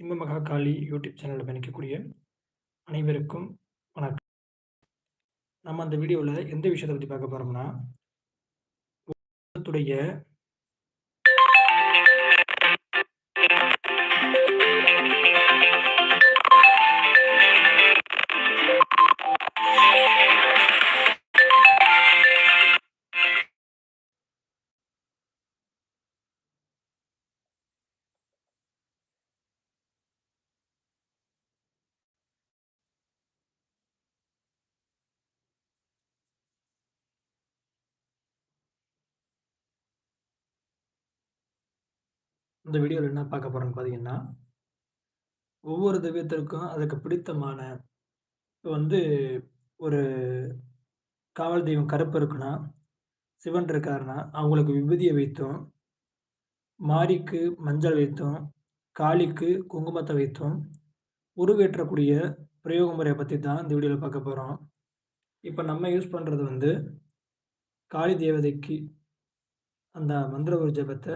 சிம்மமகா காளி YouTube சேனலில் பயணிக்கக்கூடிய அனைவருக்கும் வணக்கம். நம்ம அந்த வீடியோவில் எந்த விஷயத்தை பற்றி பார்க்க போகிறோம்னா உலகத்துடைய இந்த வீடியோவில் என்ன பார்க்க போகிறோன்னு பார்த்தீங்கன்னா ஒவ்வொரு தெய்வத்திற்கும் அதுக்கு பிடித்தமான இப்போ வந்து ஒரு காவல் தெய்வம் கருப்பு இருக்குன்னா சிவன் இருக்காருன்னா அவங்களுக்கு விபூதியை வைத்தும் மாரிக்கு மஞ்சள் வைத்தும் காளிக்கு குங்குமத்தை வைத்தும் உருவேற்றக்கூடிய பிரயோக முறையை பற்றி தான் இந்த வீடியோவில் பார்க்க போகிறோம் இப்போ நம்ம யூஸ் பண்ணுறது வந்து காளி தேவதைக்கு அந்த மந்திர ஒரு ஜபத்தை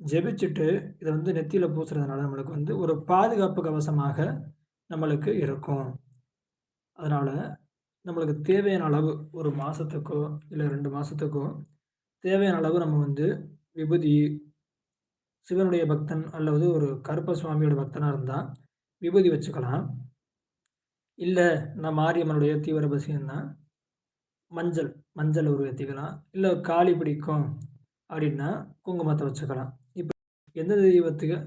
ஜெபிச்சுட்டு இதை வந்து நெத்தியில் பூசுறதுனால நம்மளுக்கு வந்து ஒரு பாதுகாப்பு கவசமாக நம்மளுக்கு இருக்கும். அதனால் நம்மளுக்கு தேவையான அளவு ஒரு மாதத்துக்கோ இல்லை ரெண்டு மாதத்துக்கோ தேவையான அளவு நம்ம வந்து விபூதி சிவனுடைய பக்தன் அல்லது ஒரு கருப்ப சுவாமியோட பக்தனாக இருந்தால் விபூதி வச்சுக்கலாம். இல்லை நான் மாரியம்மனுடைய தீவிர பசியன்னா மஞ்சள் மஞ்சள் உருவத்திக்கலாம் இல்லை காளி பிடிக்கும் அப்படின்னா குங்குமத்தை வச்சுக்கலாம். எந்த தெய்வத்துக்கு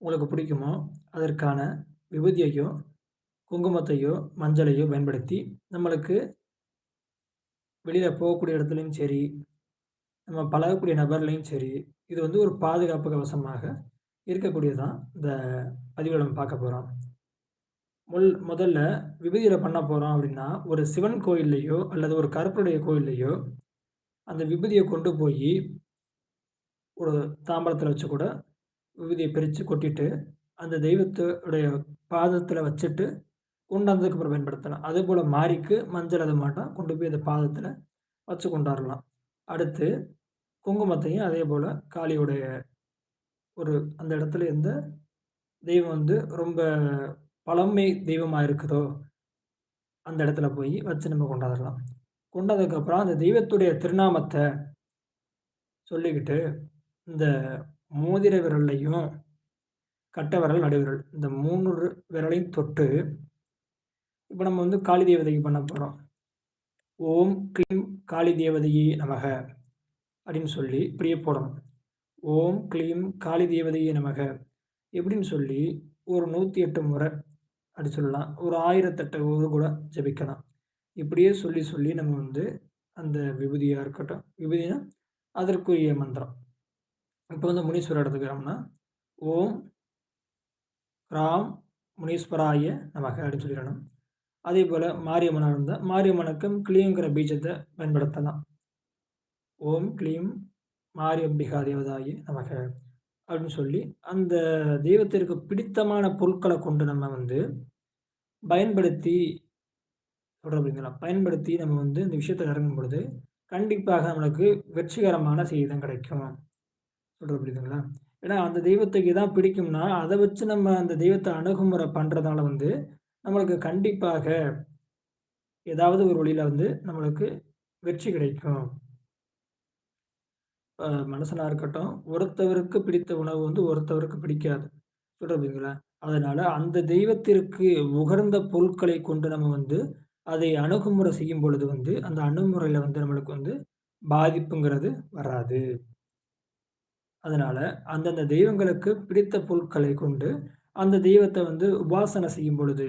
உங்களுக்கு பிடிக்குமோ அதற்கான விபூதியையோ குங்குமத்தையோ மஞ்சளையோ பயன்படுத்தி நம்மளுக்கு வெளியில் போகக்கூடிய இடத்துலையும் சரி நம்ம பழகக்கூடிய நபர்லையும் சரி இது வந்து ஒரு பாதுகாப்பு கவசமாக இருக்கக்கூடியதான் இந்த பதிவில் நம்ம பார்க்க போகிறோம் முல் முதல்ல விபூதியில் பண்ண போகிறோம் அப்படின்னா ஒரு சிவன் கோயில்லையோ அல்லது ஒரு கருப்புடைய கோயில்லையோ அந்த விபூதியை கொண்டு போய் ஒரு தாம்பரத்தில் வச்சு கூட விபூதியை பிரித்து கொட்டிட்டு அந்த தெய்வத்துடைய பாதத்தில் வச்சுட்டு கொண்டாந்ததுக்கு அப்புறம் பயன்படுத்தலாம். அதே போல் மாறிக்கு மஞ்சள் அது மாட்டோம் கொண்டு போய் அந்த பாதத்தில் வச்சு கொண்டாடலாம். அடுத்து குங்குமத்தையும் அதே போல் காளியுடைய ஒரு அந்த இடத்துல எந்த தெய்வம் வந்து ரொம்ப பழமை தெய்வமாக இருக்குதோ அந்த இடத்துல போய் வச்சு நம்ம கொண்டாடலாம். கொண்டாததுக்கப்புறம் அந்த தெய்வத்துடைய திருநாமத்தை சொல்லிக்கிட்டு இந்த மோதிர விரல்லையும் கட்டை விரல் நடுவிரல் இந்த மூணு விரலையும் தொட்டு இப்போ நம்ம வந்து காளி தேவதைக்கு பண்ண போகிறோம் ஓம் க்ளீம் காளி தேவதையே நமக அப்படின்னு சொல்லி இப்படியே போடணும். ஓம் க்ளீம் காளி தேவதையே நமக எப்படின்னு சொல்லி ஒரு நூற்றி எட்டு முறை அப்படி சொல்லலாம். ஒரு ஆயிரத்தெட்டு ஒரு கூட ஜபிக்கலாம். இப்படியே சொல்லி சொல்லி நம்ம வந்து அந்த விபூதியாக இருக்கட்டும் விபூதினா அதற்குரிய மந்திரம். இப்போ வந்து முனீஸ்வரர் எடுத்துக்கிறோம்னா ஓம் ராம் முனீஸ்வராய நமக்கு அப்படின்னு சொல்லிடணும். அதே போல் மாரியம்மனாக இருந்தால் மாரியம்மனுக்கும் கிளியங்கிற பீஜத்தை பயன்படுத்தலாம். ஓம் கிளீம் மாரியம்பிகா தேவதாயி நமக்கு அப்படின்னு சொல்லி அந்த தெய்வத்திற்கு பிடித்தமான பொருட்களை கொண்டு நம்ம வந்து பயன்படுத்தி சொல்கிற அப்படிங்களா பயன்படுத்தி நம்ம வந்து இந்த விஷயத்தில் இறங்கும் பொழுது கண்டிப்பாக நம்மளுக்கு வெற்றிகரமான செய்தி தான் கிடைக்கும். சொல்கிற புரியுதுங்களா? ஏன்னா அந்த தெய்வத்துக்கு இதான் பிடிக்கும்னா அதை வச்சு நம்ம அந்த தெய்வத்தை அணுகுமுறை பண்ணுறதால வந்து நம்மளுக்கு கண்டிப்பாக ஏதாவது ஒரு வழியில் வந்து நம்மளுக்கு வெற்றி கிடைக்கும். மனசனாக இருக்கட்டும் ஒருத்தவருக்கு பிடித்த உணவு வந்து ஒருத்தவருக்கு பிடிக்காது. சொல்கிறீங்களா அதனால் அந்த தெய்வத்திற்கு உகர்ந்த பொருட்களை கொண்டு நம்ம வந்து அதை அணுகுமுறை செய்யும் பொழுது வந்து அந்த அணுகுமுறையில் வந்து நம்மளுக்கு வந்து பாதிப்புங்கிறது வராது. அதனால் அந்தந்த தெய்வங்களுக்கு பிடித்த பொருட்களை கொண்டு அந்த தெய்வத்தை வந்து உபாசனை செய்யும் பொழுது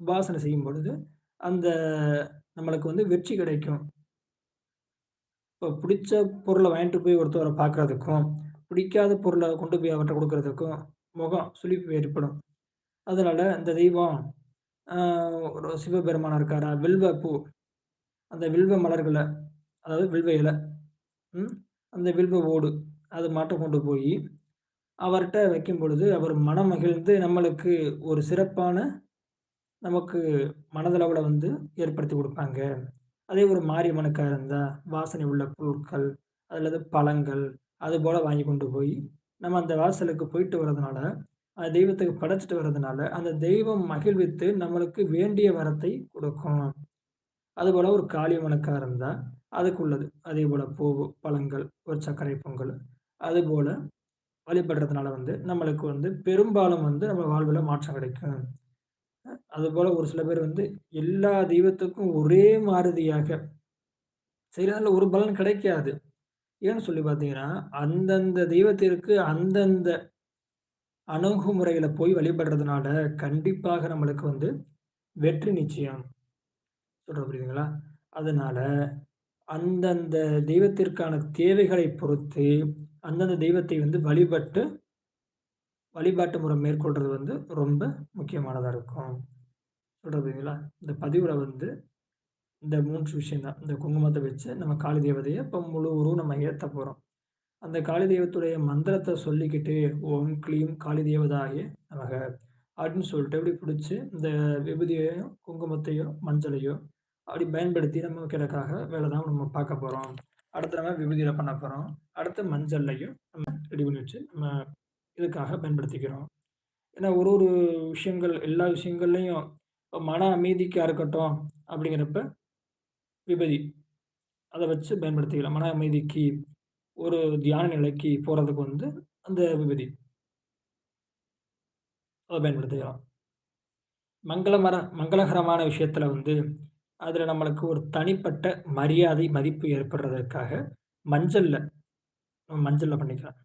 உபாசனை செய்யும் பொழுது அந்த நம்மளுக்கு வந்து வெற்றி கிடைக்கும். இப்போ பிடிச்ச பொருளை வாங்கிட்டு போய் ஒருத்தவரை பார்க்குறதுக்கும் பிடிக்காத பொருளை கொண்டு போய் அவர்கிட்ட கொடுக்குறதுக்கும் முகம் சுழிப்பு ஏற்படும். அதனால் இந்த தெய்வம் ஒரு சிவபெருமானாக இருக்காரா வில்வ பூ அந்த வில்வ மலர்களை அதாவது வில்வ இலை அந்த வில்வ ஓடு அது மாட்டம் கொண்டு போய் அவர்கிட்ட வைக்கும் பொழுது அவர் மனம் மகிழ்ந்து நம்மளுக்கு ஒரு சிறப்பான நமக்கு மனதளவில் வந்து ஏற்படுத்தி கொடுப்பாங்க அதே ஒரு மாரியம்மனுக்காக இருந்தால் வாசனை உள்ள பொருட்கள் அல்லது பழங்கள் அது போல் வாங்கி கொண்டு போய் நம்ம அந்த வாசலுக்கு போயிட்டு வர்றதுனால அந்த தெய்வத்துக்கு படைச்சிட்டு வர்றதுனால, அந்த தெய்வம் மகிழ்வித்து நம்மளுக்கு வேண்டிய வரத்தை கொடுக்கும் அதுபோல் ஒரு காளியம்மனுக்காக இருந்தால் அதுக்கு உள்ளது. அதேபோல பூ, பழங்கள், ஒரு சர்க்கரை பொங்கல். அதுபோல் வழிபடுறதுனால வந்து, நம்மளுக்கு வந்து பெரும்பாலும் வந்து நம்ம வாழ்வில் மாற்றம் கிடைக்கும். அதுபோல் ஒரு சில பேர் வந்து எல்லா தெய்வத்துக்கும் ஒரே மாதிரியாக செய்றதுனால ஒரு பலன் கிடைக்காது. ஏன்னு சொல்லி பார்த்தீங்கன்னா, அந்தந்த தெய்வத்திற்கு அந்தந்த அணுகுமுறையில் போய் வழிபடுறதுனால, கண்டிப்பாக நம்மளுக்கு வந்து வெற்றி நிச்சயம். சொல்கிற புரியுதுங்களா? அதனால் அந்தந்த தெய்வத்திற்கான தேவைகளை பொறுத்து, அந்தந்த தெய்வத்தை வந்து வழிபட்டு, வழிபாட்டு முறை மேற்கொள்றது வந்து ரொம்ப முக்கியமானதாக இருக்கும். சொல்கிறதுங்களா இந்த பதிவில் வந்து இந்த மூன்று விஷயந்தான் இந்த குங்குமத்தை வச்சு நம்ம காளி தேவதைய இப்போ முழு உருவம் நம்ம ஏற்ற போகிறோம் அந்த காளி தெய்வத்துடைய மந்திரத்தை சொல்லிக்கிட்டு, ஓம் கிளீம் காளி தேவதாய நமக அப்படின்னு சொல்லிட்டு இப்படி பிடிச்சி இந்த விபூதியையும், குங்குமத்தையோ, மஞ்சளையோ அப்படி பயன்படுத்தி நம்ம நமக்கிறதுக்காக வேலை தான் நம்ம பார்க்க போகிறோம் அடுத்து நம்ம விபூதியில் பண்ண போகிறோம் அடுத்து மஞ்சள்லையும் நம்ம ரெடி பண்ணி வச்சு, நம்ம இதுக்காக பயன்படுத்திக்கிறோம். ஏன்னா ஒரு ஒரு விஷயங்கள் எல்லா விஷயங்கள்லையும் மன அமைதிக்காக இருக்கட்டும் அப்படிங்கிறப்ப விபதி. அதை வச்சு பயன்படுத்திக்கலாம். மன அமைதிக்கு, ஒரு தியான நிலைக்கு போகிறதுக்கு வந்து அந்த விபதி. அதை பயன்படுத்திக்கலாம். மங்களமர மங்களகரமான விஷயத்தில் வந்து, அதில் நம்மளுக்கு ஒரு தனிப்பட்ட மரியாதை, மதிப்பு ஏற்படுறதற்காக மஞ்சளில் நம்ம பண்ணிக்கலாம்.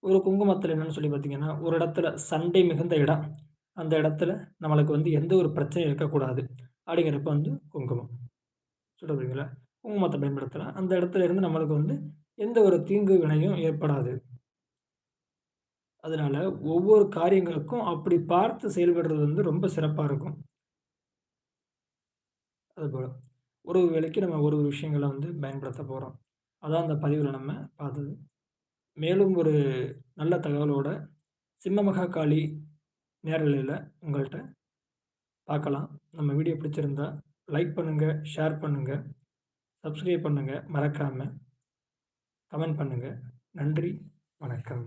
ஒரு குங்குமத்தில் என்னென்னு சொல்லி பார்த்தீங்கன்னா, ஒரு இடத்துல சண்டை மிகுந்த இடம். அந்த இடத்துல நம்மளுக்கு வந்து எந்த ஒரு பிரச்சனையும் இருக்கக்கூடாது. அப்படிங்கிறப்ப வந்து குங்குமம். சொல்றது குங்குமத்தை பயன்படுத்தலாம். அந்த இடத்துல இருந்து நம்மளுக்கு வந்து எந்த ஒரு தீங்கு வினையும் ஏற்படாது. அதனால் ஒவ்வொரு காரியங்களுக்கும் அப்படி பார்த்து செயல்படுறது வந்து ரொம்ப சிறப்பாக இருக்கும். அதுபோல் ஒரு ஒரு வேலைக்கு நம்ம ஒரு ஒரு விஷயங்களை வந்து பயன்படுத்த போகிறோம் அதான் அந்த பதிவில் நம்ம பார்த்தது. மேலும் ஒரு நல்ல தகவலோட சிம்ம காளி நேரலையில் உங்கள்கிட்ட பார்க்கலாம். நம்ம வீடியோ பிடிச்சிருந்தா லைக் பண்ணுங்கள் ஷேர் பண்ணுங்கள் சப்ஸ்கிரைப் பண்ணுங்கள் மறக்காமல் கமெண்ட் பண்ணுங்கள் நன்றி, வணக்கம்.